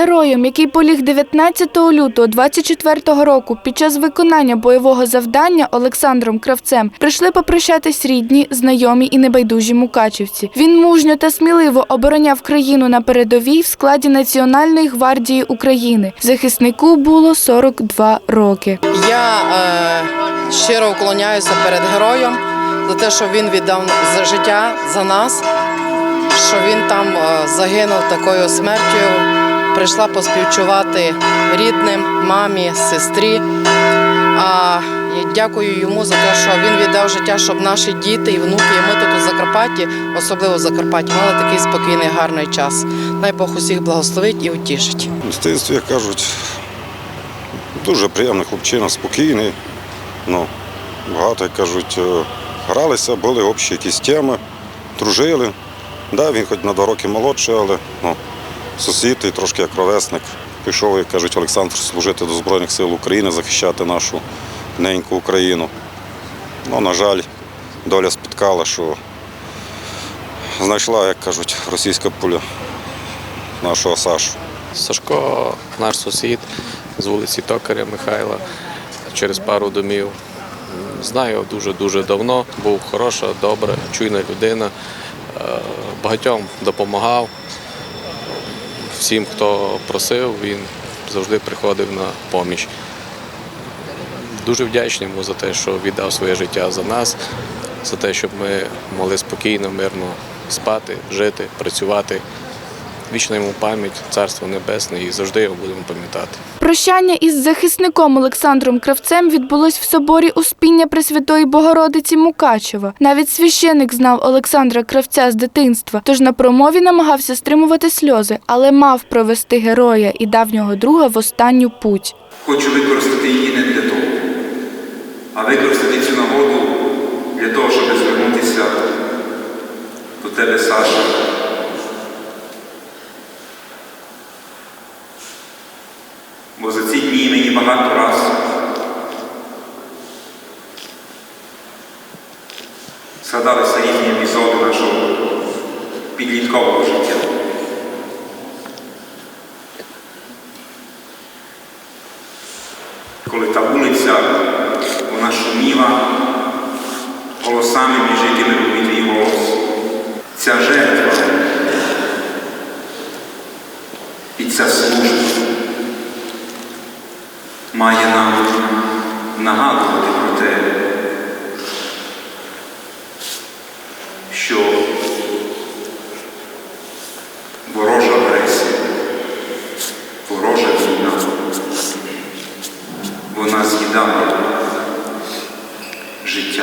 героєм, який поліг 19 лютого 24 року під час виконання бойового завдання Олександром Кравцем, прийшли попрощатись рідні, знайомі і небайдужі мукачівці. Він мужньо та сміливо обороняв країну на передовій в складі Національної гвардії України. Захиснику було 42 роки. Я е, щиро уклоняюся перед героєм за те, що він віддав за життя за нас, що він там е, загинув такою смертю. Прийшла поспівчувати рідним, мамі, сестрі. А я дякую йому за те, що він віддав життя, щоб наші діти і внуки, і ми тут у Закарпатті, особливо в Закарпатті, мали такий спокійний, гарний час. Дай Бог усіх благословить і утішить. В мистецтві, як кажуть, дуже приємний хлопчина, спокійний. Ну, багато, як кажуть, е, гралися, були общі якісь теми, дружили. Да, він хоч на два роки молодший, але ну, сусід і трошки як ровесник. Пішов, як кажуть, Олександр служити до Збройних сил України, захищати нашу неньку Україну. Ну, на жаль, доля спіткала, що знайшла, як кажуть, російська пуля нашого Сашу. Сашко, наш сусід з вулиці Токаря Михайла, через пару домів. Знаю дуже-дуже давно. Був хороша, добра, чуйна людина. Е, Багатьом допомагав. Всім, хто просив, він завжди приходив на поміч. Дуже вдячний йому за те, що віддав своє життя за нас, за те, щоб ми могли спокійно, мирно спати, жити, працювати. Вічна йому пам'ять, царство небесне і завжди його будемо пам'ятати. Прощання із захисником Олександром Кравцем відбулось в соборі Успіння Пресвятої Богородиці Мукачева. Навіть священик знав Олександра Кравця з дитинства, тож на промові намагався стримувати сльози, але мав провести героя і давнього друга в останню путь. Хочу використати її не для того, а використати цю нагоду для того, щоб звернутися до тебе, Саша. Згадалися різні епізоди нашого підліткового життя. коли та вулиця вона шуміла голосами між якими і твій голос. Ця жертва і ця служба має нам нагадувати про те, що ворожа агресія, ворожа війна вона з'їдала життя.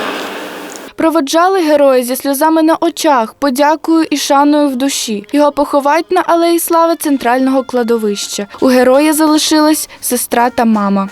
Проводжали героя зі сльозами на очах, подякою і шаною в душі. Його поховають на алеї слави центрального кладовища. У героя залишилась сестра та мама.